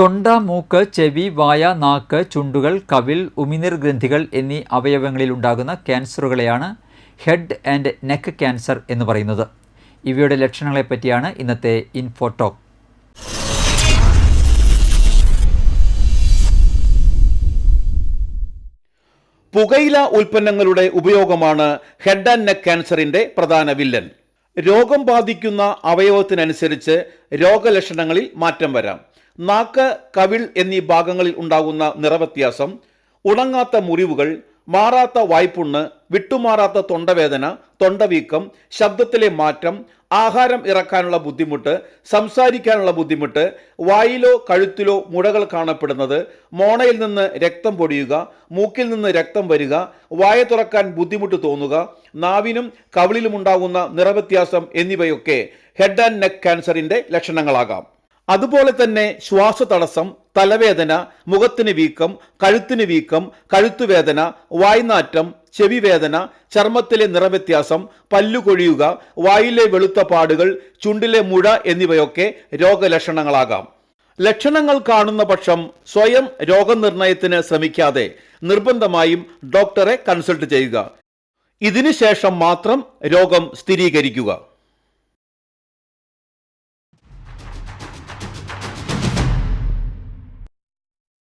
തൊണ്ട മൂക്ക് ചെവി വായ നാക്ക് ചുണ്ടുകൾ കവിൾ ഉമിനീർ ഗ്രന്ഥികൾ എന്നീ അവയവങ്ങളിൽ ഉണ്ടാകുന്ന ക്യാൻസറുകളെയാണ് ഹെഡ് ആൻഡ് നെക്ക് ക്യാൻസർ എന്ന് പറയുന്നത്. ഇവയുടെ ലക്ഷണങ്ങളെപ്പറ്റിയാണ് ഇന്നത്തെ ഇൻഫോടോക്ക്. പുകയില ഉൽപ്പന്നങ്ങളുടെ ഉപയോഗമാണ് ഹെഡ് ആൻഡ് നെക്ക് ക്യാൻസറിന്റെ പ്രധാന വില്ലൻ. രോഗം ബാധിക്കുന്ന അവയവത്തിനനുസരിച്ച് രോഗലക്ഷണങ്ങളിൽ മാറ്റം വരാം. നാക്ക് കവിൾ എന്നീ ഭാഗങ്ങളിൽ ഉണ്ടാകുന്ന നിറവ്യത്യാസം ഉണങ്ങാത്ത മുറിവുകൾ മാറാത്ത വായ്പുണ്ണ് വിട്ടുമാറാത്ത തൊണ്ടവേദന തൊണ്ടവീക്കം ശബ്ദത്തിലെ മാറ്റം ആഹാരം ഇറക്കാനുള്ള ബുദ്ധിമുട്ട് സംസാരിക്കാനുള്ള ബുദ്ധിമുട്ട് വായിലോ കഴുത്തിലോ മുടകൾ കാണപ്പെടുന്നത് മോണയിൽ നിന്ന് രക്തം പൊടിയുക മൂക്കിൽ നിന്ന് രക്തം വരിക വായ തുറക്കാൻ ബുദ്ധിമുട്ട് തോന്നുക നാവിനും കവിളിലുമുണ്ടാകുന്ന നിറവ്യത്യാസം എന്നിവയൊക്കെ ഹെഡ് ആൻഡ് നെക്ക് ക്യാൻസറിന്റെ ലക്ഷണങ്ങളാകാം. അതുപോലെ തന്നെ ശ്വാസതടസ്സം തലവേദന മുഖത്തിന് വീക്കം കഴുത്തിന് വീക്കം കഴുത്തുവേദന വായ്നാറ്റം ചെവിവേദന ചർമ്മത്തിലെ നിറവ്യത്യാസം പല്ലുകൊഴിയുക വായിലെ വെളുത്ത പാടുകൾ ചുണ്ടിലെ മുഴ എന്നിവയൊക്കെ രോഗലക്ഷണങ്ങളാകാം. ലക്ഷണങ്ങൾ കാണുന്ന പക്ഷം സ്വയം രോഗനിർണയത്തിന് ശ്രമിക്കാതെ നിർബന്ധമായും ഡോക്ടറെ കൺസൾട്ട് ചെയ്യുക. ഇതിനുശേഷം മാത്രം രോഗം സ്ഥിരീകരിക്കുക.